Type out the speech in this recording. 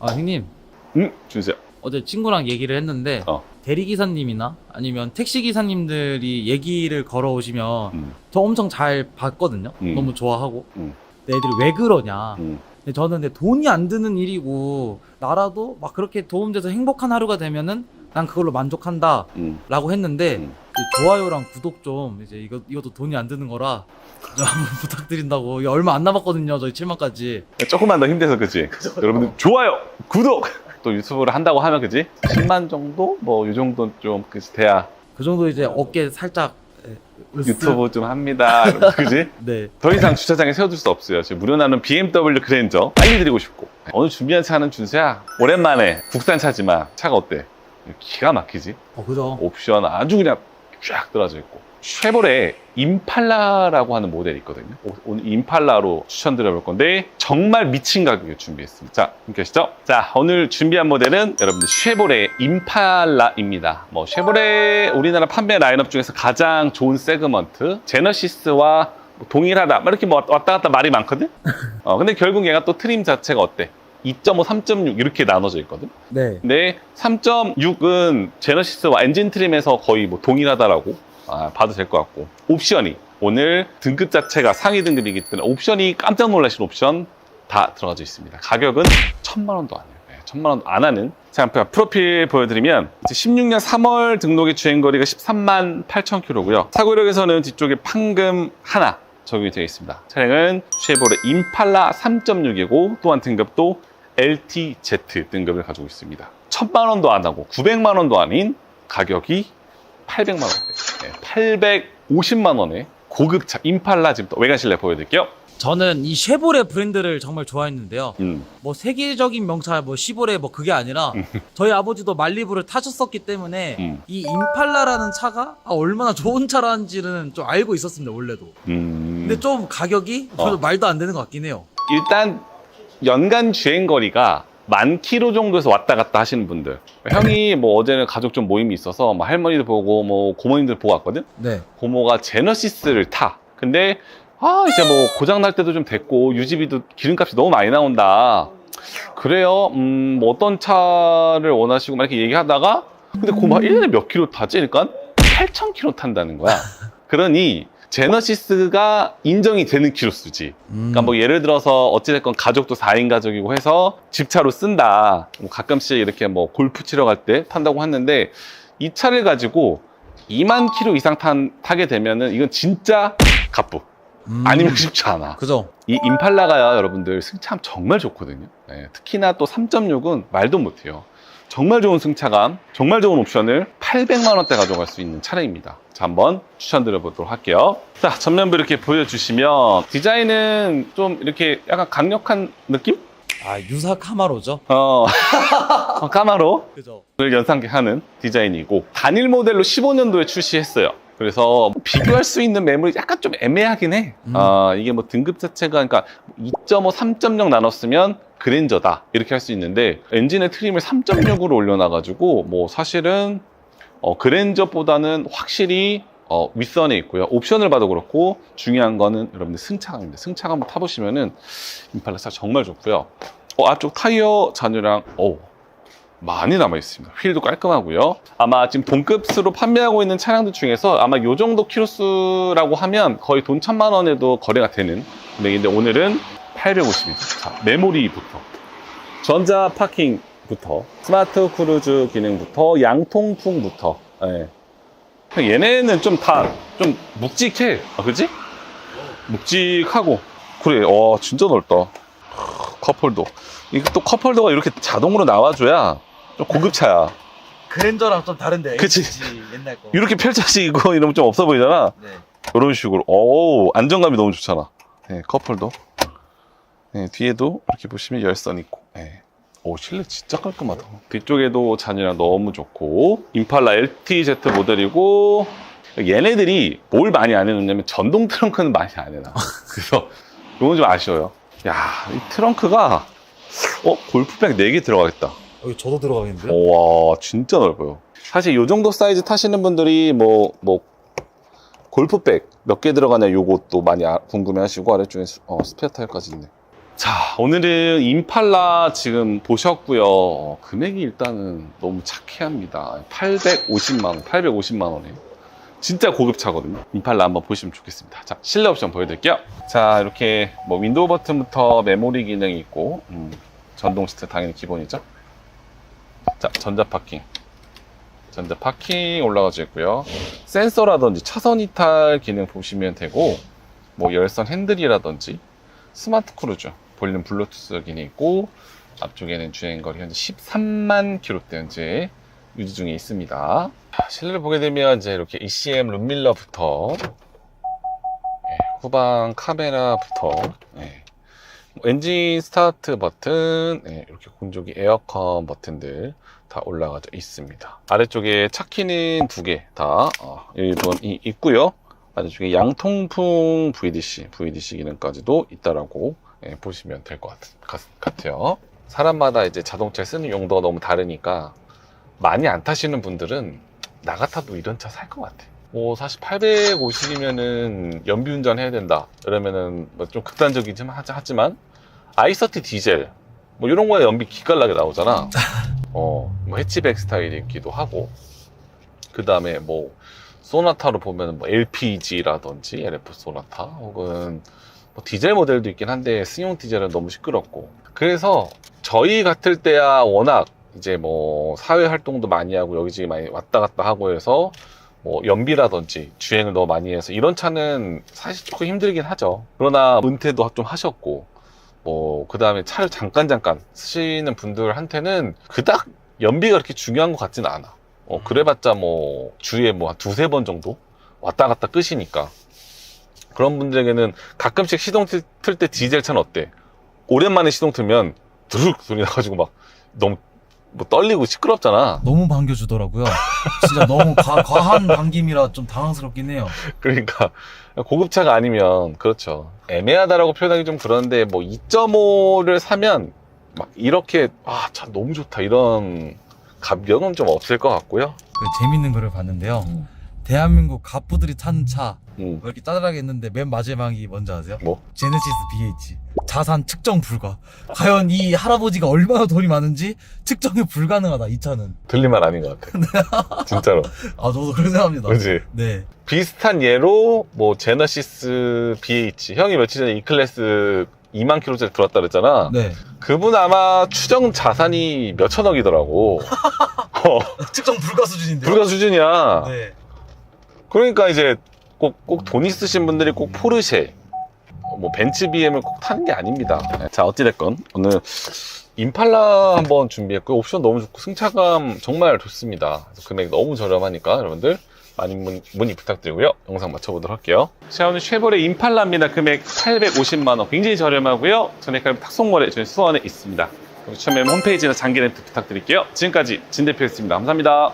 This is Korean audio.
아 형님 응? 준수야. 어제 친구랑 얘기를 했는데 어. 대리기사님이나 아니면 택시기사님들이 얘기를 걸어오시면 음, 저 엄청 잘 봤거든요 음. 너무 좋아하고 음. 근데 애들이 왜 그러냐 음. 근데 저는 근데 돈이 안 드는 일이고 나라도 막 그렇게 도움돼서 행복한 하루가 되면은 난 그걸로 만족한다 음. 라고 했는데 음. 그 좋아요랑 구독 좀 이제 이거 이것도 돈이 안 드는 거라 좀 한번 부탁드린다고 이거 얼마 안 남았거든요 저희 7만까지 조금만 더 힘내서 그지? 여러분들 좋아요, 구독. 또 유튜브를 한다고 하면 그지? 10만 정도 뭐 이 정도 좀 그지 돼야 그 정도 이제 어깨 살짝 예, 으쓱. 유튜브 좀 합니다. 그지? 네 더 이상 주차장에 세워둘 수 없어요. 지금 무료나는 BMW 그랜저 빨리 드리고 싶고 오늘 준비한 차는 준수야 오랜만에 국산 차지만 차가 어때? 기가 막히지? 어, 그죠 옵션 아주 그냥 쫙 들어져 있고. 쉐보레 임팔라라고 하는 모델이 있거든요. 오- 오늘 임팔라로 추천드려 볼 건데 정말 미친 가격에 준비했습니다. 자 함께 하시죠. 자 오늘 준비한 모델은 여러분들 쉐보레 임팔라입니다. 뭐 쉐보레 우리나라 판매 라인업 중에서 가장 좋은 세그먼트 제너시스와 뭐 동일하다 막 이렇게 뭐 왔다 갔다 말이 많거든? 어, 근데 결국 얘가 또 트림 자체가 어때 2.5, 3.6 이렇게 나눠져 있거든 네 근데 3.6은 제너시스와 엔진 트림에서 거의 뭐 동일하다라고 아, 봐도 될 것 같고 옵션이 오늘 등급 자체가 상위 등급이기 때문에 옵션이 깜짝 놀라신 옵션 다 들어가져 있습니다. 가격은 천만 원도 안 해요. 네, 천만 원도 안 하는. 자, 프로필 보여드리면 이제 16년 3월 등록의 주행거리가 13만 8천 킬로고요. 사고력에서는 뒤쪽에 판금 하나 적용이 되어 있습니다. 차량은 쉐보레 임팔라 3.6이고 또한 등급도 LTZ 등급을 가지고 있습니다. 천만 원도 안 하고 900만 원도 아닌 가격이 800만 원대. 네, 850만 원에 고급차 임팔라 지금 또 외관 실내 보여드릴게요. 저는 이 쉐보레 브랜드를 정말 좋아했는데요 음, 뭐 세계적인 명차 뭐 시보레 뭐 그게 아니라 저희 아버지도 말리부를 타셨었기 때문에 음. 이 임팔라라는 차가 아, 얼마나 좋은 차라는지는 좀 알고 있었습니다 원래도 음. 근데 좀 가격이 어. 별로 말도 안 되는 것 같긴 해요 일단 연간 주행 거리가 만 킬로 정도에서 왔다 갔다 하시는 분들. 형이 뭐 어제는 가족 좀 모임이 있어서 뭐 할머니들 보고 뭐 고모님들 보고 왔거든. 네 고모가 제너시스를 타. 근데 아 이제 뭐 고장 날 때도 좀 됐고 유지비도 기름값이 너무 많이 나온다. 그래요. 음, 뭐 어떤 차를 원하시고 막 이렇게 얘기하다가 근데 고모가 1년에 몇 킬로 타지? 그러니까 8천 킬로 탄다는 거야. 그러니 제너시스가 인정이 되는 키로수지. 그러니까 뭐 예를 들어서 어찌됐건 가족도 4인 가족이고 해서 집차로 쓴다. 뭐 가끔씩 이렇게 뭐 골프 치러 갈 때 탄다고 했는데 이 차를 가지고 2만 킬로 이상 탄, 타게 되면은 이건 진짜 갑부. 음. 아니면 쉽지 않아. 그죠 이 임팔라가 여러분들 승차감 정말 좋거든요. 네, 특히나 또 3.6은 말도 못해요. 정말 좋은 승차감, 정말 좋은 옵션을 800만 원대 가져갈 수 있는 차량입니다. 자, 한번 추천드려 보도록 할게요. 자, 전면부 이렇게 보여주시면 디자인은 좀 이렇게 약간 강력한 느낌? 아 유사 카마로죠 어, 어, 까마로. 그죠 를 연상하는 디자인이고 단일 모델로 15년도에 출시했어요. 그래서 비교할 수 있는 매물이 약간 좀 애매하긴 해. 음. 아, 이게 뭐 등급 자체가 그러니까 2.5, 3.0 나눴으면 그랜저다 이렇게 할 수 있는데 엔진의 트림을 3.6으로 올려놔가지고 뭐 사실은 어, 그랜저보다는 확실히 어, 윗선에 있고요. 옵션을 봐도 그렇고 중요한 거는 여러분들 승차감입니다. 승차감 한번 타보시면은 임팔라차 정말 좋고요. 어, 앞쪽 타이어 잔유랑 오 많이 남아 있습니다. 휠도 깔끔하고요. 아마 지금 동급수로 판매하고 있는 차량들 중에서 아마 요 정도 키로수라고 하면 거의 돈 천만 원에도 거래가 되는 금액인데 오늘은 850이죠. 자, 메모리부터 전자 파킹 부터 스마트 크루즈 기능부터 양통풍부터 예. 얘네는 좀다좀 묵직해. 아, 그지? 묵직하고 그래. 와 진짜 넓다. 컵홀더. 이게 또 컵홀더가 이렇게 자동으로 나와줘야 좀 고급차야. 그랜저랑 좀 다른데 그치. 옛날 거 이렇게 펼쳐지고 이러면 좀 없어 보이잖아. 네. 이런 식으로. 오, 안정감이 너무 좋잖아. 네, 컵홀더. 네, 뒤에도 이렇게 보시면 열선 있고. 네. 오, 실내 진짜 깔끔하다. 뒤쪽에도 잔이랑 너무 좋고. 임팔라 LTZ 모델이고. 얘네들이 뭘 많이 안 해놓냐면 전동 트렁크는 많이 안 해놔. 그래서 이건 좀 아쉬워요. 야, 이 트렁크가 어, 골프백 4개 들어가겠다. 여기 저도 들어가겠는데요? 와 진짜 넓어요. 사실 이 정도 사이즈 타시는 분들이 뭐뭐 골프백 몇 개 들어가냐 요것도 많이 아- 궁금해하시고 아래쪽에 스, 어, 스페어 타일까지 있네. 자, 오늘은 임팔라 지금 보셨고요. 어, 금액이 일단은 너무 착해합니다. 850만원, 850만원에. 진짜 고급차거든요. 임팔라 한번 보시면 좋겠습니다. 자, 실내 옵션 보여드릴게요. 자, 이렇게 뭐 윈도우 버튼부터 메모리 기능이 있고, 음, 전동 시트 당연히 기본이죠. 자, 전자 파킹. 전자 파킹 올라가져 있고요. 센서라든지 차선 이탈 기능 보시면 되고, 뭐 열선 핸들이라든지 스마트 크루즈, 볼륨 블루투스 기능이 있고, 앞쪽에는 주행거리 현재 13만 킬로대 현재 유지 중에 있습니다. 자, 실내를 보게 되면 이제 이렇게 ECM 룸밀러부터 예, 후방 카메라부터 예, 뭐 엔진 스타트 버튼, 예, 이렇게 건조기 에어컨 버튼들 다 올라가져 있습니다. 아래쪽에 차키는 두 개다 어, 1번이 있고요. 아래쪽에 양통풍 VDC, VDC 기능까지도 있다라고 예, 보시면 될 것 같아요. 사람마다 이제 자동차 쓰는 용도가 너무 다르니까 많이 안 타시는 분들은 나 같아도 이런 차 살 것 같아. 뭐 사실 850이면은 연비 운전 해야 된다. 이러면은 뭐 좀 극단적이지만 하지- 하지만 i30 디젤 뭐 이런 거에 연비 기깔나게 나오잖아. 어, 뭐 해치백 스타일이기도 하고 그 다음에 뭐 소나타로 보면 뭐 LPG라든지 LF 소나타 혹은 뭐 디젤 모델도 있긴 한데 승용 디젤은 너무 시끄럽고 그래서 저희 같을 때야 워낙 이제 뭐 사회 활동도 많이 하고 여기저기 많이 왔다 갔다 하고 해서 뭐 연비라든지 주행을 너무 많이 해서 이런 차는 사실 조금 힘들긴 하죠. 그러나 은퇴도 좀 하셨고 뭐 그다음에 차를 잠깐 잠깐 쓰시는 분들한테는 그닥 연비가 그렇게 중요한 것 같지는 않아. 어 그래봤자 뭐 주에 뭐한 두세 번 정도 왔다 갔다 끄시니까 그런 분들에게는 가끔씩 시동 틀 때 디젤 차는 어때? 오랜만에 시동 틀면 드륵 소리 나가지고 막 너무 뭐 떨리고 시끄럽잖아. 너무 반겨주더라고요. 진짜 너무 과, 과한 반김이라 좀 당황스럽긴 해요. 그러니까 고급차가 아니면 그렇죠. 애매하다라고 표현하기 좀 그런데 뭐 2.5를 사면 막 이렇게 아차 너무 좋다 이런 감격은 좀 없을 것 같고요. 그 재밌는 거를 봤는데요. 대한민국 갑부들이 탄 차. 음. 뭐 이렇게 따라하게 했는데 맨 마지막이 뭔지 아세요? 뭐? 제네시스 BH. 자산 측정 불가. 과연 이 할아버지가 얼마나 돈이 많은지 측정이 불가능하다, 이 차는. 들리만 아닌 것 같아. 진짜로. 아, 저도 그렇게 생각합니다. 그렇지. 네. 비슷한 예로 뭐 제너시스 BH 형이 며칠 전에 이 클래스 2만 킬로짜리 들어왔다 그랬잖아. 네. 그분 아마 추정 자산이 몇 천억이더라고. 어, 측정 불가 수준인데요. 불가 수준이야. 네. 그러니까 이제 꼭, 꼭 돈 있으신 분들이 꼭 포르쉐, 뭐 벤츠 BM을 꼭 타는 게 아닙니다. 네, 자, 어찌됐건 오늘 임팔라 한번 준비했고요. 옵션 너무 좋고 승차감 정말 좋습니다. 그래서 금액 너무 저렴하니까 여러분들 많이 문, 문의 부탁드리고요. 영상 마쳐보도록 할게요. 자, 오늘 쉐보레 임팔라입니다. 금액 850만원. 굉장히 저렴하고요. 전액 탁송거래 저희 수원에 있습니다. 그리고 처음에 홈페이지나 장기 렌트 부탁드릴게요. 지금까지 진 대표였습니다. 감사합니다.